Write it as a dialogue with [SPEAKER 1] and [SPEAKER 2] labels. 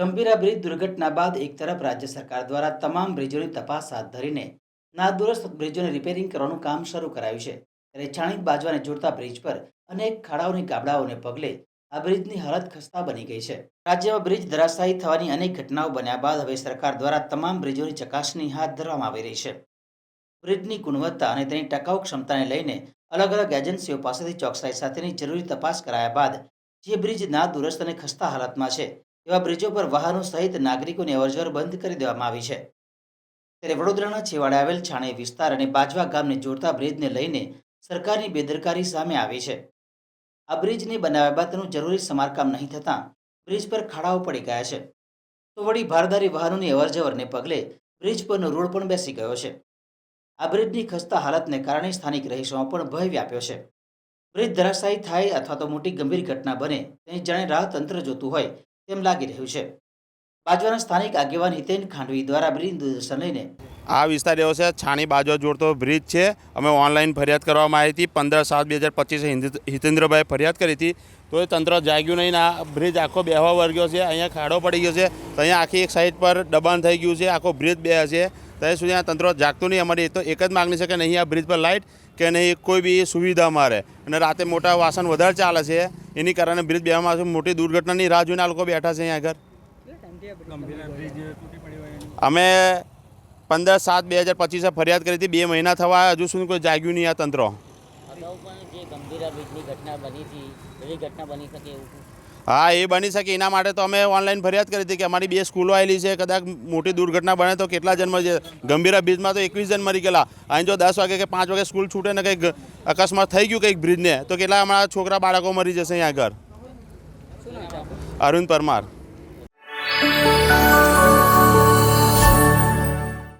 [SPEAKER 1] Gambhira bridge દુર્ઘટના બાદ એક તરફ રાજ્ય સરકાર દ્વારા તમામ બ્રિજોની તપાસ હાથ ધરીને નાદુરસ્ત બ્રિજોને રિપેરિંગ કરવાનું કામ શરૂ કરાયું છે. ત્યારે છાણિત બાજવાને જોડતા બ્રિજ પર અનેક ખાડાઓની ગાબડાઓને પગલે આ બ્રિજની હાલત ખસ્તા બની ગઈ છે. રાજ્યમાં બ્રિજ ધરાશાયી થવાની અનેક ઘટનાઓ બન્યા બાદ હવે સરકાર દ્વારા તમામ બ્રિજોની ચકાસણી હાથ ધરવામાં આવી રહી છે. બ્રિજની ગુણવત્તા અને તેની ટકાઉ ક્ષમતાને લઈને અલગ અલગ એજન્સીઓ પાસેથી ચોકસાઈ સાથેની જરૂરી તપાસ કરાયા બાદ જે બ્રિજ ના દુરસ્ત અને ખસ્તા હાલતમાં છે એવા બ્રિજો પર વાહનો સહિત નાગરિકોની અવરજવર બંધ કરી દેવામાં આવી છે. ત્યારે વડોદરાના છેવાડે આવેલ છાણે વિસ્તાર અને બાજવા ગામને જોડતા બ્રિજને લઈને સરકારની બેદરકારી સામે આવી છે. આ બ્રિજને બનાવ્યા બાદ તેનું જરૂરી સમારકામ નહીં થતાં બ્રિજ પર ખાડાઓ પડી ગયા છે. તો વળી ભારદારી વાહનોની અવરજવરને પગલે બ્રિજ પરનો રોડ પણ બેસી ગયો છે. આ બ્રિજની ખસ્તા હાલતને કારણે સ્થાનિક રહીશોમાં પણ ભય વ્યાપ્યો છે. બ્રિજ ધરાશાયી થાય અથવા તો મોટી ગંભીર ઘટના બને તેની જાણે રાહ તંત્ર જોતું હોય તેમ લાગી રહ્યું છે. બાજવાના સ્થાનિક આગેવાન હિતેન ખાંડવી દ્વારા બ્રિજ દૂરદર્શન લઈને
[SPEAKER 2] આ વિસ્તાર એવો છે, છાણી બાજુ જોડતો બ્રિજ છે. અમે ઓનલાઈન ફરિયાદ કરવામાં આવી હતી. પંદર સાત બે હજાર પચીસે હિતેન્દ્રભાઈ ફરિયાદ કરી હતી. તો એ તંત્ર જાગ્યું નહીં આ બ્રિજ આખો બેહવા વર્ગ્યો છે. અહીંયા ખાડો પડી ગયો છે. તો અહીંયા આખી એક સાઈડ પર દબાણ થઈ ગયું છે. આખો બ્રિજ બે છે ત્યાં સુધી આ તંત્ર જાગતું નહીં. અમારી તો એક જ માગણી છે કે નહીં આ બ્રિજ પર લાઇટ કે નહીં કોઈ બી સુવિધા મારે અને રાતે મોટા વાસણ વધારે ચાલે છે. એની કારણે બ્રિજ બેવામાં આવશે મોટી દુર્ઘટનાની રાહ જોઈને આ લોકો બેઠા છે અહીંયા આગળ. અમે પંદર સાત બે હજાર પચીસે ફરિયાદ કરી હતી. બે મહિના થવા હજુ સુધી કોઈ જાગ્યું નહીં આ તંત્ર.
[SPEAKER 3] ઘટના બની હતી ઘટના બની શકે એવું?
[SPEAKER 2] હા, એ બની શકે. એના માટે તો અમે ઓનલાઈન ફરિયાદ કરી હતી કે અમારી બે સ્કૂલો આવેલી છે. કદાચ મોટી દુર્ઘટના બને તો કેટલા જન્મ છે ગંભીરા બ્રિજમાં તો એકવીસ જણ મરી ગયેલા. અહીં જો દસ વાગે કે પાંચ વાગે સ્કૂલ છૂટે ને કંઈક અકસ્માત થઈ ગયું કંઈક બ્રિજને, તો કેટલા અમારા છોકરા બાળકો મરી જશે અહીંયા આગળ? અરુણ પરમાર.